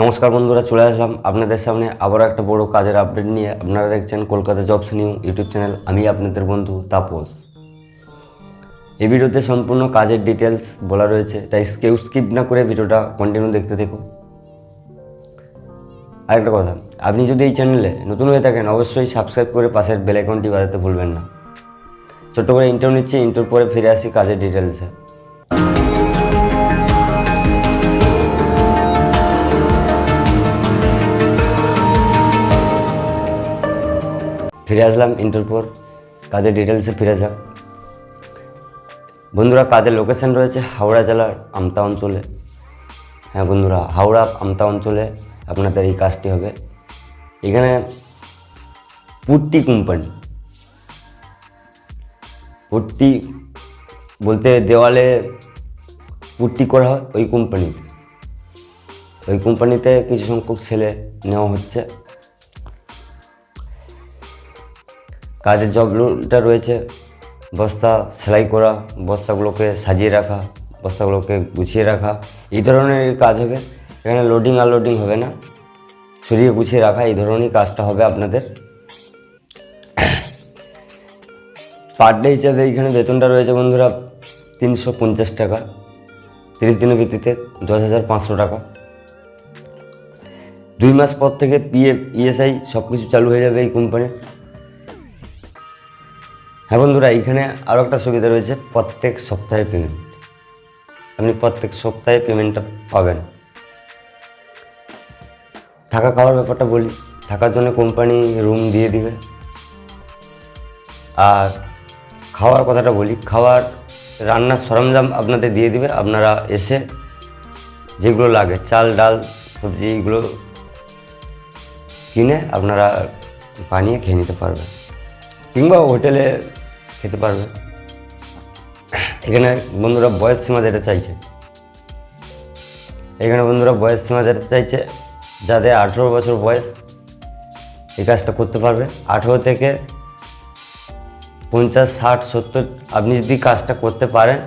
নমস্কার বন্ধুরা, চলে আসলাম আপনাদের সামনে আবারও একটা বড় কাজের আপডেট নিয়ে। আপনারা দেখছেন Kolkata jobs new YouTube channel আমি আপনাদের বন্ধু তাপস। এই ভিডিওতে সম্পূর্ণ কাজের ডিটেলস বলা রয়েছে, তাই কেউ স্কিপ না করে ভিডিওটা কন্টিনিউ দেখতে থেকো আরেকটা কথা, আপনি যদি এই চ্যানেলে নতুন হয়ে থাকেন, অবশ্যই সাবস্ক্রাইব করে পাশের বেল আইকনটি বাজাতে ভুলবেন না। ছোট্ট করে ইন্টার নিচ্ছি ইন্টার পরে ফিরে আসি কাজের ডিটেলসে ফিরে আসলাম ইন্টার পর, কাজের ডিটেলসে ফিরে যাক। বন্ধুরা, কাজের লোকেশন রয়েছে হাওড়া জেলার আমতা অঞ্চলে। হ্যাঁ বন্ধুরা, হাওড়া আমতা অঞ্চলে আপনাদের এই কাজটি হবে। এখানে পুট্টি কোম্পানি পুট্টি বলতে দেওয়ালে পুট্টি করা হয় ওই কোম্পানিতে ওই কোম্পানিতে কিছু সংখ্যক ছেলে নেওয়া হচ্ছে। কাজের জবটা রয়েছে। বস্তা সেলাই করা, বস্তাগুলোকে সাজিয়ে রাখা, বস্তাগুলোকে গুছিয়ে রাখা, এই ধরনের কাজ হবে। এখানে লোডিং আনলোডিং হবে না। সরিয়ে গুছিয়ে রাখা, এই ধরনের কাজটা হবে আপনাদের। পার ডে হিসাবে এইখানে বেতনটা রয়েছে বন্ধুরা তিনশো পঞ্চাশ টাকা। তিরিশ দিনের ভিত্তিতে দশ হাজার পাঁচশো টাকা। দুই মাস পর থেকে পিএফ ইএসআই সব কিছু চালু হয়ে যাবে এই কোম্পানির হ্যাঁ বন্ধুরা এইখানে আরও একটা সুবিধা রয়েছে, প্রত্যেক সপ্তাহে পেমেন্ট আপনি প্রত্যেক সপ্তাহে পেমেন্টটা পাবেন। থাকা খাওয়ার ব্যাপারটা বলি, থাকার জন্য কোম্পানি রুম দিয়ে দিবে। আর খাওয়ার কথাটা বলি, খাওয়ার রান্নার সরঞ্জাম আপনাদের দিয়ে দিবে, আপনারা এসে যেগুলো লাগে, চাল, ডাল, সবজি এইগুলো কিনে আপনারা বানিয়ে খেয়ে নিতে পারবেন। কিংবা হোটেলে খেতে পারবে। এখানে বন্ধুরা বয়স সীমা যেটা চাইছে। এখানে বন্ধুরা বয়স সীমা যেটা চাইছে যাদের আঠেরো বছর বয়স এই কাজটা করতে পারবে। আঠেরো থেকে পঞ্চাশ, ষাট, সত্তর আপনি যদি কাজটা করতে পারেন,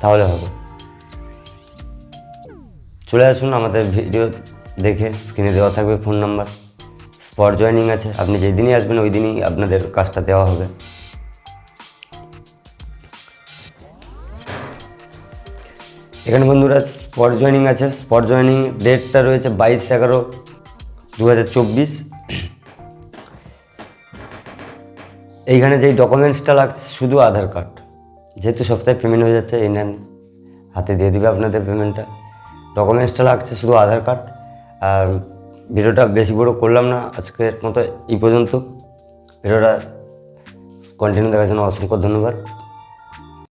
তাহলে হবে। চলে আসুন আমাদের ভিডিও দেখে, স্ক্রিনে দেওয়া থাকবে ফোন নাম্বার। স্পট জয়েনিং আছে, আপনি যেদিনই আসবেন ওই দিনই আপনাদের কাজটা দেওয়া হবে। এখানে বন্ধুরা স্পট জয়েনিং আছে। স্পট জয়েনিং ডেটটা রয়েছে বাইশ এগারো দু এইখানে যেই ডকুমেন্টসটা লাগছে, শুধু আধার কার্ড। যেহেতু সপ্তাহে পেমেন্ট হয়ে যাচ্ছে, এই নেন, হাতে দিয়ে দেবে আপনাদের পেমেন্টটা ডকুমেন্টসটা লাগছে, শুধু আধার কার্ড। আর ভিডিওটা বেশি বড় করলাম না, আজকের মতো এই পর্যন্ত। ভিডিওটা কন্টিনিউ দেখার জন্য অসংখ্য ধন্যবাদ।